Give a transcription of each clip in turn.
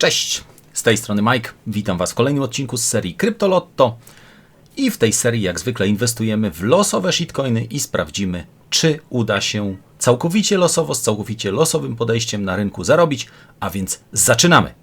Cześć, z tej strony Mike. Witam Was w kolejnym odcinku z serii Kryptolotto. I w tej serii, jak zwykle, inwestujemy w losowe shitcoiny i sprawdzimy, czy uda się całkowicie losowo, z całkowicie losowym podejściem na rynku zarobić. A więc zaczynamy.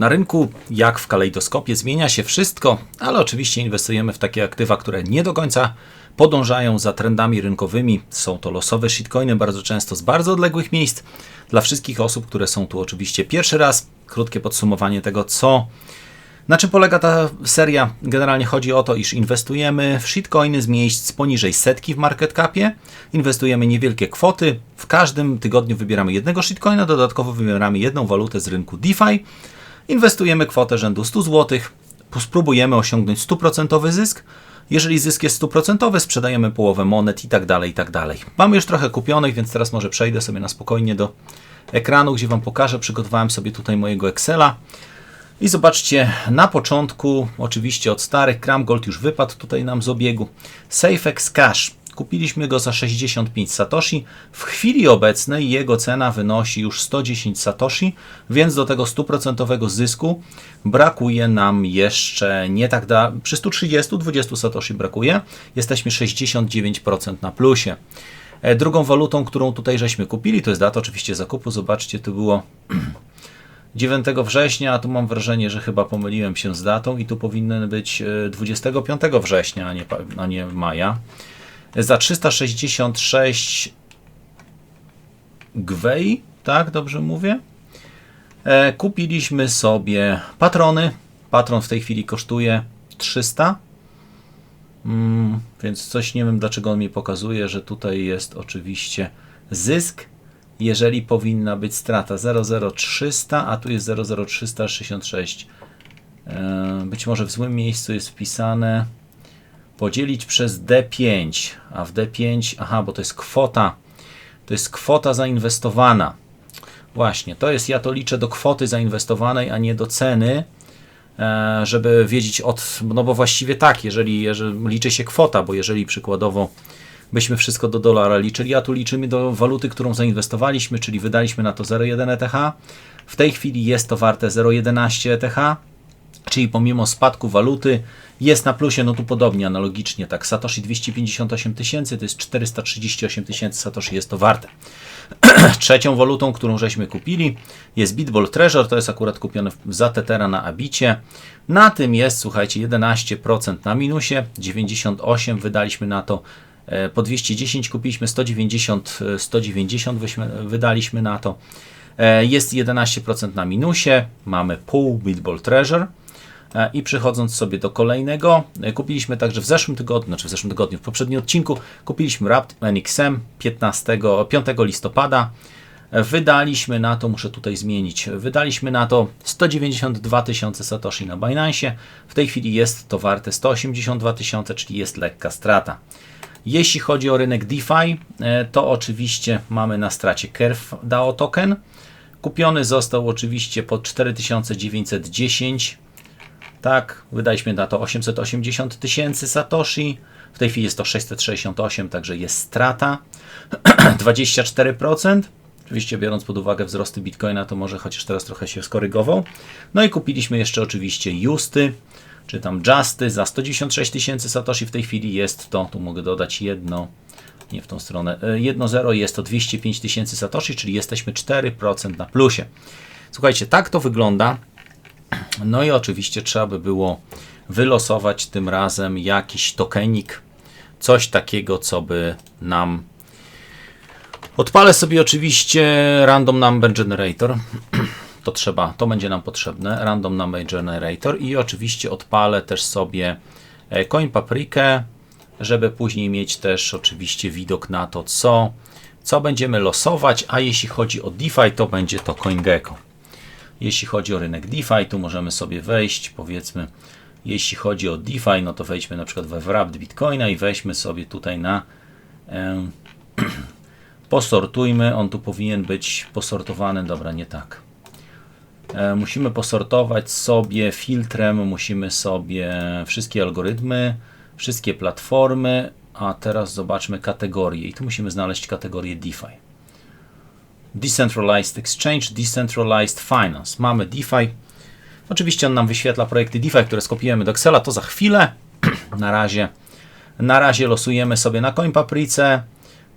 Na rynku, jak w kalejdoskopie, zmienia się wszystko, ale oczywiście inwestujemy w takie aktywa, które nie do końca podążają za trendami rynkowymi. Są to losowe shitcoiny, bardzo często z bardzo odległych miejsc. Dla wszystkich osób, które są tu oczywiście pierwszy raz, krótkie podsumowanie tego, co na czym polega ta seria? Generalnie chodzi o to, iż inwestujemy w shitcoiny z miejsc poniżej setki w market capie. Inwestujemy niewielkie kwoty. W każdym tygodniu wybieramy jednego shitcoina, dodatkowo wybieramy jedną walutę z rynku DeFi. Inwestujemy kwotę rzędu 100 zł, spróbujemy osiągnąć 100% zysk. Jeżeli zysk jest 100%, sprzedajemy połowę monet i tak dalej, i tak dalej. Mamy już trochę kupionych, więc teraz może przejdę sobie na spokojnie do ekranu, gdzie Wam pokażę. Przygotowałem sobie tutaj mojego Excela. I zobaczcie, na początku, oczywiście od starych, Kramgold już wypadł tutaj nam z obiegu. SafeX Cash Kupiliśmy go za 65 satoshi. W chwili obecnej jego cena wynosi już 110 satoshi, więc do tego 100% zysku brakuje nam jeszcze nie tak da przy 130 20 satoshi brakuje. Jesteśmy 69% na plusie. E, drugą walutą, którą tutaj żeśmy kupili, to jest data oczywiście zakupu. Zobaczcie, to było 9 września, a tu mam wrażenie, że chyba pomyliłem się z datą i tu powinien być 25 e, września, a nie, a nie maja za 366 gwej, tak dobrze mówię? E, kupiliśmy sobie patrony. Patron w tej chwili kosztuje 300. Mm, więc coś nie wiem dlaczego on mi pokazuje, że tutaj jest oczywiście zysk, jeżeli powinna być strata 00300, a tu jest 00366. E, być może w złym miejscu jest wpisane podzielić przez D5, a w D5, aha, bo to jest kwota, to jest kwota zainwestowana. Właśnie, to jest, ja to liczę do kwoty zainwestowanej, a nie do ceny, e, żeby wiedzieć od, no bo właściwie tak, jeżeli, jeżeli liczy się kwota, bo jeżeli przykładowo byśmy wszystko do dolara liczyli, a tu liczymy do waluty, którą zainwestowaliśmy, czyli wydaliśmy na to 0,1 ETH. W tej chwili jest to warte 0,11 ETH, czyli pomimo spadku waluty jest na plusie, no tu podobnie, analogicznie, tak, Satoshi 258 tysięcy, to jest 438 tysięcy Satoshi, jest to warte. Trzecią walutą, którą żeśmy kupili jest Bitball Treasure, to jest akurat kupione za Tetera na Abicie. Na tym jest, słuchajcie, 11% na minusie, 98 wydaliśmy na to e, po 210 kupiliśmy 190, 190 wydaliśmy na to. E, jest 11% na minusie, mamy pół Bitball Treasure. E, I przechodząc sobie do kolejnego, e, kupiliśmy także w zeszłym tygodniu, znaczy w zeszłym tygodniu, w poprzednim odcinku, kupiliśmy Rapt NXM 15, 5 listopada. E, wydaliśmy na to, muszę tutaj zmienić, wydaliśmy na to 192 tysiące Satoshi na Binance. W tej chwili jest to warte 182 tysiące, czyli jest lekka strata. Jeśli chodzi o rynek DeFi, to oczywiście mamy na stracie Curve DAO token. Kupiony został oczywiście pod 4910 tak, wydaliśmy na to 880 tysięcy Satoshi. W tej chwili jest to 668, także jest strata. 24%. Oczywiście biorąc pod uwagę wzrosty Bitcoina, to może chociaż teraz trochę się skorygował. No i kupiliśmy jeszcze oczywiście Justy, czy tam Justy za 196 tysięcy Satoshi. W tej chwili jest to, tu mogę dodać jedno, nie w tą stronę, e, jedno zero jest to 205 tysięcy Satoshi, czyli jesteśmy 4% na plusie. Słuchajcie, tak to wygląda. No i oczywiście trzeba by było wylosować tym razem jakiś tokenik, coś takiego, co by nam. Odpalę sobie oczywiście Random Number Generator. To trzeba, to będzie nam potrzebne. Random Number Generator i oczywiście odpalę też sobie e, Coin Paprikę, żeby później mieć też oczywiście widok na to, co, co będziemy losować. A jeśli chodzi o DeFi, to będzie to CoinGecko. Jeśli chodzi o rynek DeFi, tu możemy sobie wejść, powiedzmy, jeśli chodzi o DeFi, no to wejdźmy na przykład we Wrapped Bitcoina i weźmy sobie tutaj na e, posortujmy, on tu powinien być posortowany, dobra, nie tak. E, musimy posortować sobie filtrem, musimy sobie wszystkie algorytmy, wszystkie platformy, a teraz zobaczmy kategorie i tu musimy znaleźć kategorię DeFi. Decentralized Exchange, Decentralized Finance. Mamy DeFi. Oczywiście on nam wyświetla projekty DeFi, które skopiujemy do Excela, to za chwilę. na razie na razie losujemy sobie na CoinPaprice.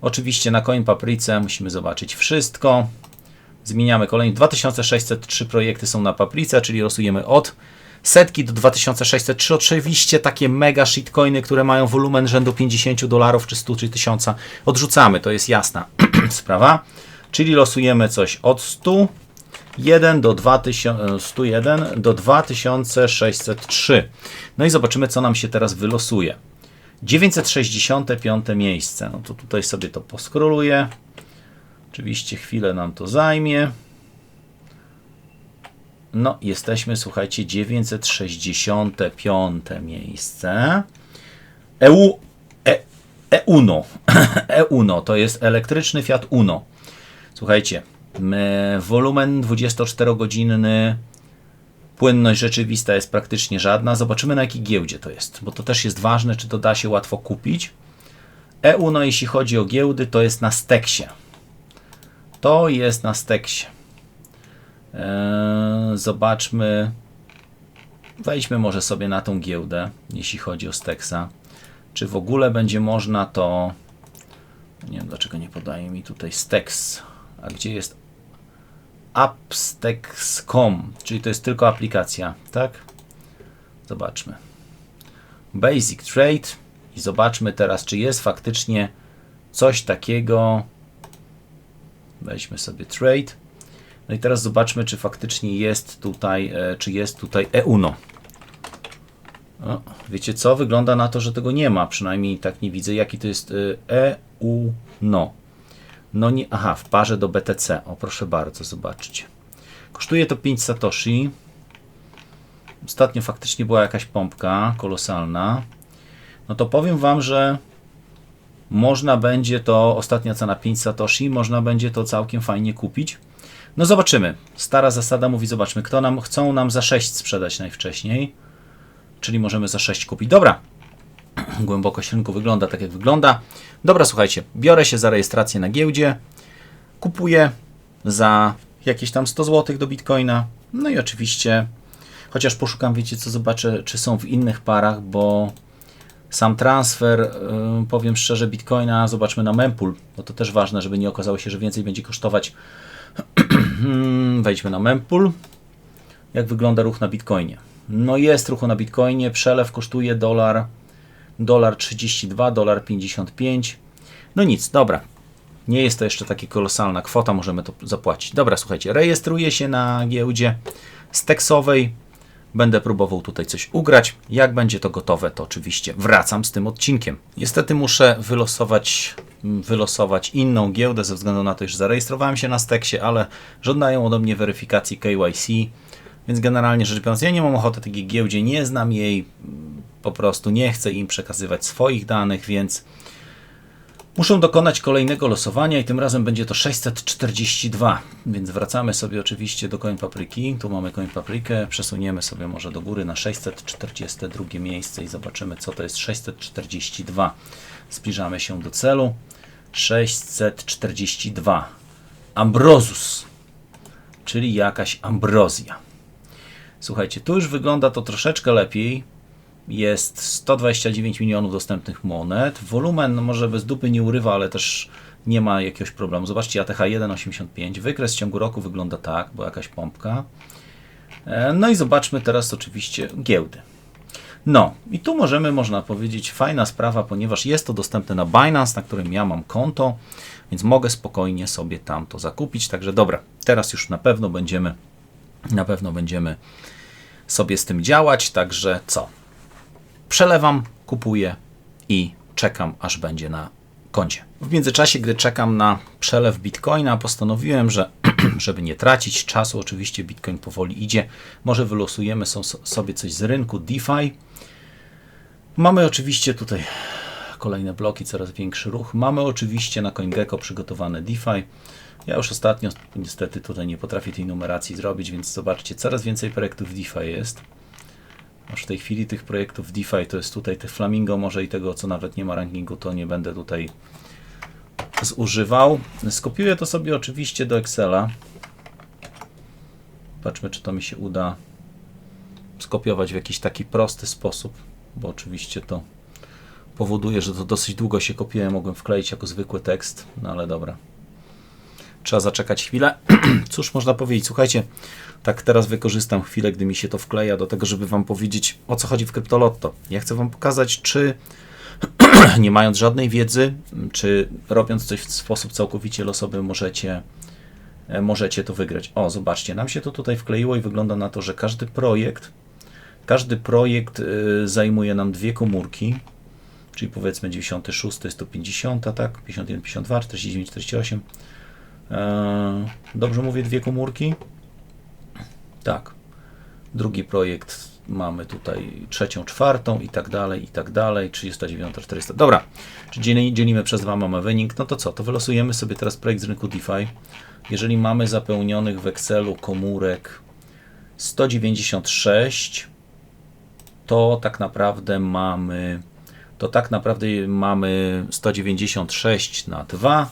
Oczywiście na CoinPaprice musimy zobaczyć wszystko. Zmieniamy kolejny. 2603 projekty są na Paprice, czyli losujemy od setki do 2603. Oczywiście takie mega shitcoiny, które mają wolumen rzędu 50 dolarów czy 100 czy 1000 odrzucamy, to jest jasna sprawa. Czyli losujemy coś od 100 1 do 2000, 101 do 2603. No i zobaczymy, co nam się teraz wylosuje. 965 miejsce. No to tutaj sobie to poskroluję. Oczywiście chwilę nam to zajmie. No, jesteśmy, słuchajcie, 965 miejsce. EU, e, E-Uno. E-Uno to jest elektryczny Fiat Uno. Słuchajcie, wolumen 24-godzinny, płynność rzeczywista jest praktycznie żadna. Zobaczymy na jakiej giełdzie to jest, bo to też jest ważne, czy to da się łatwo kupić. EU, jeśli chodzi o giełdy, to jest na Steksie. To jest na Steksie. Eee, zobaczmy. Wejdźmy może sobie na tą giełdę, jeśli chodzi o Steksa. Czy w ogóle będzie można to. Nie wiem dlaczego nie podaje mi tutaj Stex. A gdzie jest Appstex.com? Czyli to jest tylko aplikacja, tak? Zobaczmy. Basic Trade i zobaczmy teraz, czy jest faktycznie coś takiego Weźmy sobie trade. No i teraz zobaczmy, czy faktycznie jest tutaj, e, czy jest tutaj EUNO. O, wiecie co? Wygląda na to, że tego nie ma. Przynajmniej tak nie widzę, jaki to jest EUNO. No nie, aha, w parze do BTC. O, proszę bardzo, zobaczcie. Kosztuje to 5 satoshi. Ostatnio faktycznie była jakaś pompka kolosalna. No to powiem Wam, że można będzie to, ostatnia cena 5 Satoshi, można będzie to całkiem fajnie kupić. No zobaczymy. Stara zasada mówi, zobaczmy, kto nam, chcą nam za 6 sprzedać najwcześniej. Czyli możemy za 6 kupić. Dobra. Głębokość rynku wygląda tak, jak wygląda. Dobra, słuchajcie, biorę się za rejestrację na giełdzie. Kupuję za jakieś tam 100 zł do Bitcoina. No i oczywiście, chociaż poszukam, wiecie co, zobaczę, czy są w innych parach, bo sam transfer, y, powiem szczerze, bitcoina zobaczmy na mempool, bo to też ważne, żeby nie okazało się, że więcej będzie kosztować. Wejdźmy na mempool. Jak wygląda ruch na bitcoinie? No jest ruch na bitcoinie, przelew kosztuje dolar, dolar 32, dolar 55. No nic, dobra. Nie jest to jeszcze taka kolosalna kwota, możemy to zapłacić. Dobra, słuchajcie, rejestruję się na giełdzie steksowej Będę próbował tutaj coś ugrać. Jak będzie to gotowe, to oczywiście wracam z tym odcinkiem. Niestety muszę wylosować, wylosować inną giełdę ze względu na to, że zarejestrowałem się na Steksie, ale żądają ode mnie weryfikacji KYC, więc generalnie rzecz biorąc, ja nie mam ochoty takiej giełdzie, nie znam jej, po prostu nie chcę im przekazywać swoich danych, więc Muszą dokonać kolejnego losowania i tym razem będzie to 642, więc wracamy sobie oczywiście do Coin Papryki. Tu mamy Coin Paprykę, przesuniemy sobie może do góry na 642 miejsce i zobaczymy co to jest 642. Zbliżamy się do celu. 642. Ambrozus, czyli jakaś ambrozja. Słuchajcie, tu już wygląda to troszeczkę lepiej jest 129 milionów dostępnych monet. Wolumen może bez dupy nie urywa, ale też nie ma jakiegoś problemu. Zobaczcie, ATH 1,85. Wykres ciągu roku wygląda tak, bo jakaś pompka. E, no i zobaczmy teraz oczywiście giełdy. No i tu możemy, można powiedzieć, fajna sprawa, ponieważ jest to dostępne na Binance, na którym ja mam konto, więc mogę spokojnie sobie tam to zakupić. Także dobra, teraz już na pewno będziemy, na pewno będziemy sobie z tym działać. Także co? Przelewam, kupuję i czekam, aż będzie na koncie. W międzyczasie, gdy czekam na przelew bitcoina, postanowiłem, że żeby nie tracić czasu, oczywiście bitcoin powoli idzie, może wylosujemy sobie coś z rynku DeFi. Mamy oczywiście tutaj kolejne bloki, coraz większy ruch. Mamy oczywiście na CoinGecko przygotowane DeFi. Ja już ostatnio niestety tutaj nie potrafię tej numeracji zrobić, więc zobaczcie, coraz więcej projektów DeFi jest. Aż w tej chwili tych projektów DeFi to jest tutaj te Flamingo, może i tego, co nawet nie ma rankingu, to nie będę tutaj zużywał. Skopiuję to sobie oczywiście do Excela. Patrzmy, czy to mi się uda skopiować w jakiś taki prosty sposób, bo oczywiście to powoduje, że to dosyć długo się kopiuje. Mogłem wkleić jako zwykły tekst, no ale dobra. Trzeba zaczekać chwilę. Cóż można powiedzieć? Słuchajcie, tak teraz wykorzystam chwilę, gdy mi się to wkleja, do tego, żeby Wam powiedzieć, o co chodzi w Kryptolotto. Ja chcę Wam pokazać, czy nie mając żadnej wiedzy, czy robiąc coś w sposób całkowicie losowy, możecie, e, możecie to wygrać. O, zobaczcie, nam się to tutaj wkleiło i wygląda na to, że każdy projekt, każdy projekt y, zajmuje nam dwie komórki, czyli powiedzmy 96, 150, tak? 51, 52, 49, 48. E, Dobrze mówię, dwie komórki? Tak. Drugi projekt mamy tutaj trzecią, czwartą i tak dalej, i tak dalej, 39, 400. Dobra, czyli dzieli- dzielimy przez dwa, mamy wynik. No to co, to wylosujemy sobie teraz projekt z rynku DeFi. Jeżeli mamy zapełnionych w Excelu komórek 196, to tak naprawdę mamy to tak naprawdę mamy 196 na 2,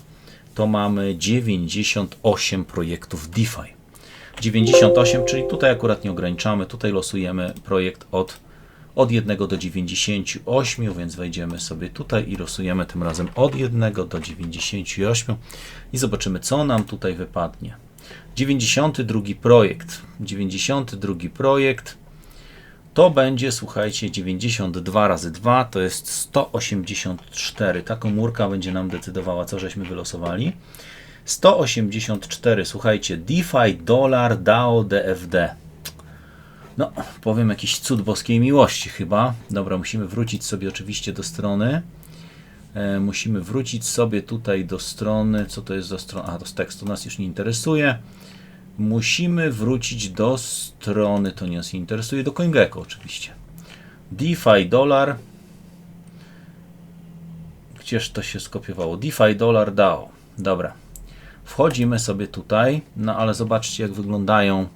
to mamy 98 projektów DeFi. 98, czyli tutaj akurat nie ograniczamy, tutaj losujemy projekt od, od 1 do 98, więc wejdziemy sobie tutaj i losujemy tym razem od 1 do 98 i zobaczymy, co nam tutaj wypadnie. 92 projekt. 92 projekt to będzie, słuchajcie, 92 razy 2 to jest 184. Ta komórka będzie nam decydowała, co żeśmy wylosowali. 184, słuchajcie, DeFi Dollar DAO DFD. No, powiem jakiś cud boskiej miłości chyba. Dobra, musimy wrócić sobie oczywiście do strony. E, musimy wrócić sobie tutaj do strony. Co to jest za strona? A, to z tekstu nas już nie interesuje. Musimy wrócić do strony, to nie nas interesuje, do CoinGecko oczywiście. DeFi Dollar. Gdzież to się skopiowało? DeFi Dollar DAO. Dobra. Wchodzimy sobie tutaj, no ale zobaczcie jak wyglądają.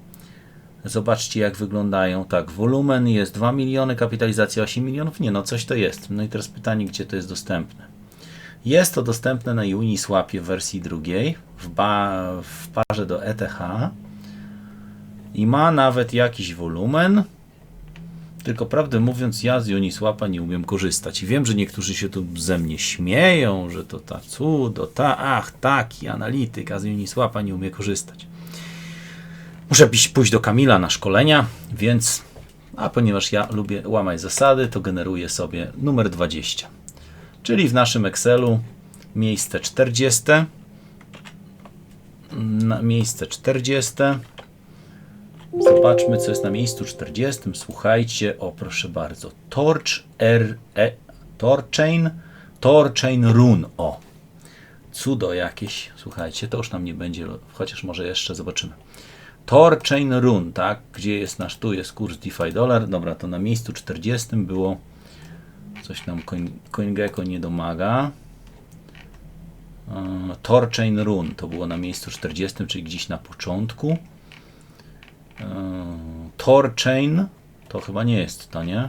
Zobaczcie jak wyglądają. Tak, wolumen jest 2 miliony, kapitalizacja 8 milionów. Nie no, coś to jest. No i teraz pytanie, gdzie to jest dostępne. Jest to dostępne na Uniswapie w wersji drugiej, w, ba, w parze do ETH i ma nawet jakiś wolumen. Tylko prawdę mówiąc, ja z Uniswapa nie umiem korzystać. I wiem, że niektórzy się tu ze mnie śmieją, że to ta cudo, ta, ach, taki analityk, a z Uniswapa nie umie korzystać. Muszę pójść do Kamila na szkolenia, więc, a ponieważ ja lubię łamać zasady, to generuję sobie numer 20. Czyli w naszym Excelu miejsce 40. Na miejsce 40. Zobaczmy, co jest na miejscu 40. Słuchajcie, o proszę bardzo. Torch R, e, Torchain, Torchain Rune. O, cudo jakieś. Słuchajcie, to już nam nie będzie, chociaż może jeszcze zobaczymy. Torchain Rune, tak? Gdzie jest nasz, tu jest kurs DeFi Dollar. Dobra, to na miejscu 40 było Coś nam Coin, CoinGecko nie domaga. E, Torchain Run to było na miejscu 40, czyli gdzieś na początku. E, Torchain to chyba nie jest to, nie?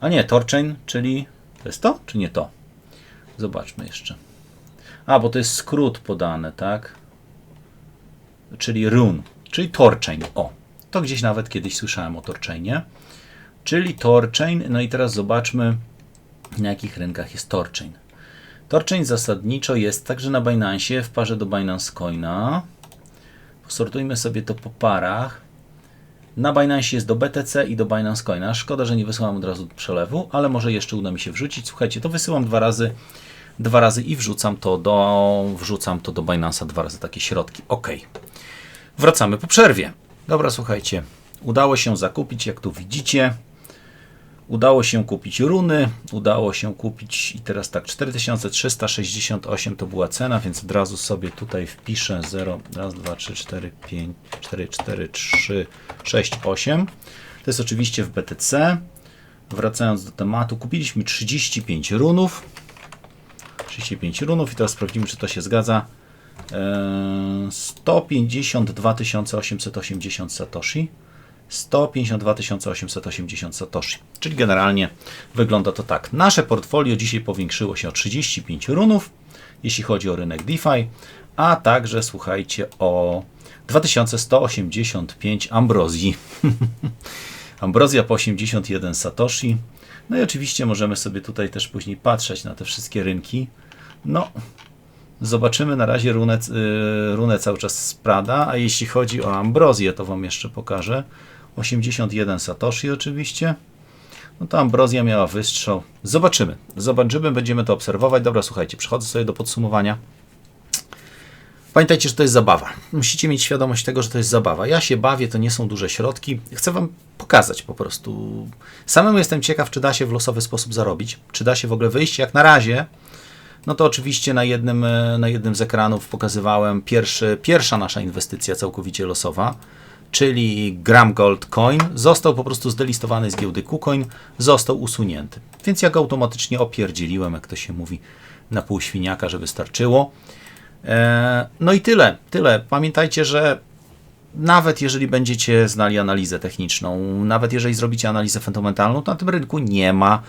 A nie, Torchain, czyli to jest to, czy nie to? Zobaczmy jeszcze. A, bo to jest skrót podane, tak? Czyli Run, czyli Torchain. O, to gdzieś nawet kiedyś słyszałem o Torchainie. Czyli Torchain. No i teraz zobaczmy, na jakich rynkach jest Torchain. Torchain zasadniczo jest także na Binance w parze do Binance Coina. Posortujmy sobie to po parach. Na Binance jest do BTC i do Binance Coina. Szkoda, że nie wysyłam od razu przelewu, ale może jeszcze uda mi się wrzucić. Słuchajcie, to wysyłam dwa razy, dwa razy i wrzucam to do, wrzucam to do Binance'a dwa razy takie środki. Ok. Wracamy po przerwie. Dobra, słuchajcie. Udało się zakupić, jak tu widzicie. Udało się kupić runy, udało się kupić i teraz tak 4368 to była cena, więc od razu sobie tutaj wpiszę 0, 1, 2, 3, 4, 5, 4, 4, 3, 6, 8. To jest oczywiście w BTC. Wracając do tematu, kupiliśmy 35 runów. 35 runów i teraz sprawdzimy, czy to się zgadza. Eee, 152 880 Satoshi. 152 880 Satoshi. Czyli generalnie wygląda to tak. Nasze portfolio dzisiaj powiększyło się o 35 runów, jeśli chodzi o rynek DeFi, a także słuchajcie o 2185 ambrozji. Ambrozja po 81 Satoshi. No i oczywiście możemy sobie tutaj też później patrzeć na te wszystkie rynki. No, zobaczymy na razie runę, y, runę cały czas spada, a jeśli chodzi o ambrozję, to Wam jeszcze pokażę. 81 Satoshi oczywiście. No to ambrozja miała wystrzał. Zobaczymy. Zobaczymy, będziemy to obserwować. Dobra, słuchajcie, przechodzę sobie do podsumowania. Pamiętajcie, że to jest zabawa. Musicie mieć świadomość tego, że to jest zabawa. Ja się bawię, to nie są duże środki. Chcę Wam pokazać po prostu. Samemu jestem ciekaw, czy da się w losowy sposób zarobić, czy da się w ogóle wyjść. Jak na razie, no to oczywiście na jednym, e, na jednym z ekranów pokazywałem pierwszy, pierwsza nasza inwestycja całkowicie losowa, czyli Gram Gold Coin. Został po prostu zdelistowany z giełdy KuCoin, został usunięty. Więc ja go automatycznie opierdzieliłem, jak to się mówi, na pół świniaka, żeby starczyło. E, No i tyle, tyle. Pamiętajcie, że nawet jeżeli będziecie znali analizę techniczną, nawet jeżeli zrobicie analizę fundamentalną, to na tym rynku nie ma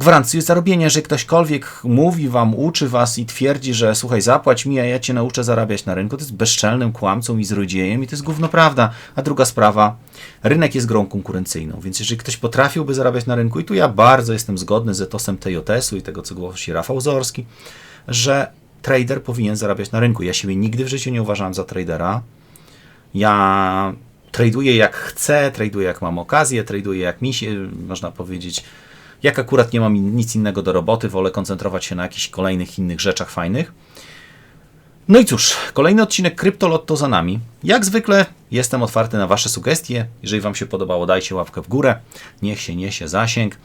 gwarancji zarobienia. Jeżeli ktośkolwiek mówi wam, uczy was i twierdzi, że słuchaj, zapłać mi, a ja cię nauczę zarabiać na rynku, to jest bezczelnym kłamcą i złodziejem i to jest gówno prawda. A druga sprawa, rynek jest grą konkurencyjną, więc jeżeli ktoś potrafiłby zarabiać na rynku, i tu ja bardzo jestem zgodny z etosem TJS-u i tego, co głosi Rafał Zorski, że trader powinien zarabiać na rynku. Ja siebie nigdy w życiu nie uważałem za tradera. Ja traduję jak chcę, traduję jak mam okazję, traduję jak mi się, można powiedzieć, jak akurat nie mam nic innego do roboty, wolę koncentrować się na jakichś kolejnych innych rzeczach fajnych. No i cóż, kolejny odcinek Kryptolotto za nami. Jak zwykle jestem otwarty na Wasze sugestie. Jeżeli Wam się podobało, dajcie łapkę w górę. Niech się niesie zasięg.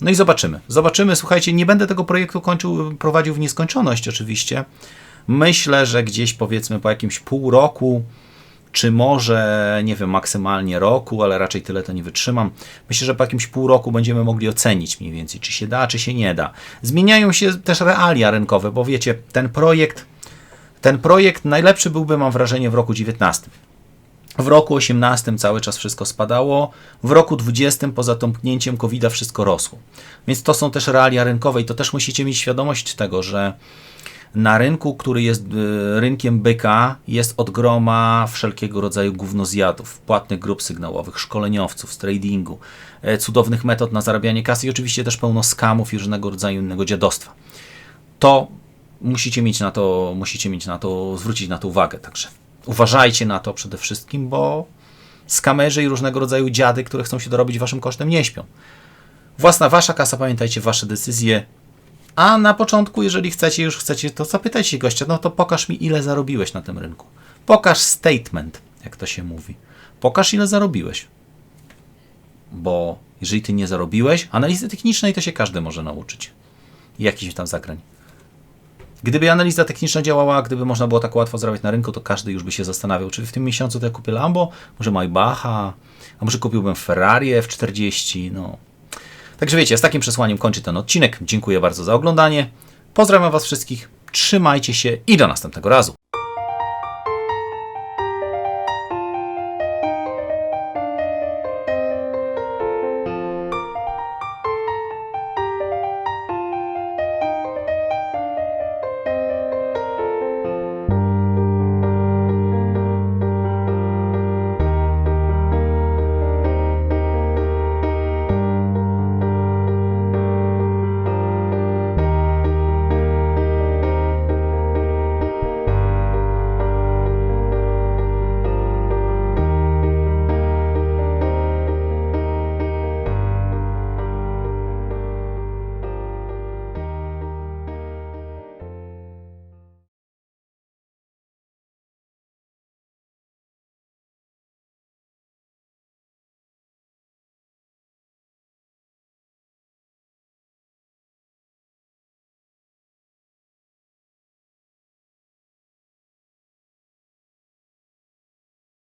No i zobaczymy. Zobaczymy. Słuchajcie, nie będę tego projektu kończył, prowadził w nieskończoność oczywiście. Myślę, że gdzieś powiedzmy po jakimś pół roku, czy może, nie wiem, maksymalnie roku, ale raczej tyle to nie wytrzymam. Myślę, że po jakimś pół roku będziemy mogli ocenić mniej więcej, czy się da, czy się nie da. Zmieniają się też realia rynkowe, bo wiecie, ten projekt, ten projekt najlepszy byłby, mam wrażenie, w roku 19. W roku 18 cały czas wszystko spadało, w roku 20 poza tąpnięciem covid wszystko rosło. Więc to są też realia rynkowe i to też musicie mieć świadomość tego, że na rynku, który jest y, rynkiem byka, jest od groma wszelkiego rodzaju gównozjadów, płatnych grup sygnałowych, szkoleniowców z tradingu, e, cudownych metod na zarabianie kasy i oczywiście też pełno skamów i różnego rodzaju innego dziadostwa. To musicie mieć na to, musicie mieć na to, zwrócić na to uwagę. Także uważajcie na to przede wszystkim, bo skamerzy i różnego rodzaju dziady, które chcą się dorobić waszym kosztem, nie śpią. Własna wasza kasa, pamiętajcie, wasze decyzje. A na początku, jeżeli chcecie, już chcecie, to zapytajcie gościa, no to pokaż mi, ile zarobiłeś na tym rynku. Pokaż statement, jak to się mówi. Pokaż, ile zarobiłeś. Bo jeżeli ty nie zarobiłeś, analizy technicznej to się każdy może nauczyć. Jakiś tam zagrań. Gdyby analiza techniczna działała, gdyby można było tak łatwo zarabiać na rynku, to każdy już by się zastanawiał, czy w tym miesiącu to ja kupię Lambo, może Maybacha, a może kupiłbym Ferrari F40, no. Także wiecie, z takim przesłaniem kończy ten odcinek. Dziękuję bardzo za oglądanie. Pozdrawiam Was wszystkich, trzymajcie się i do następnego razu.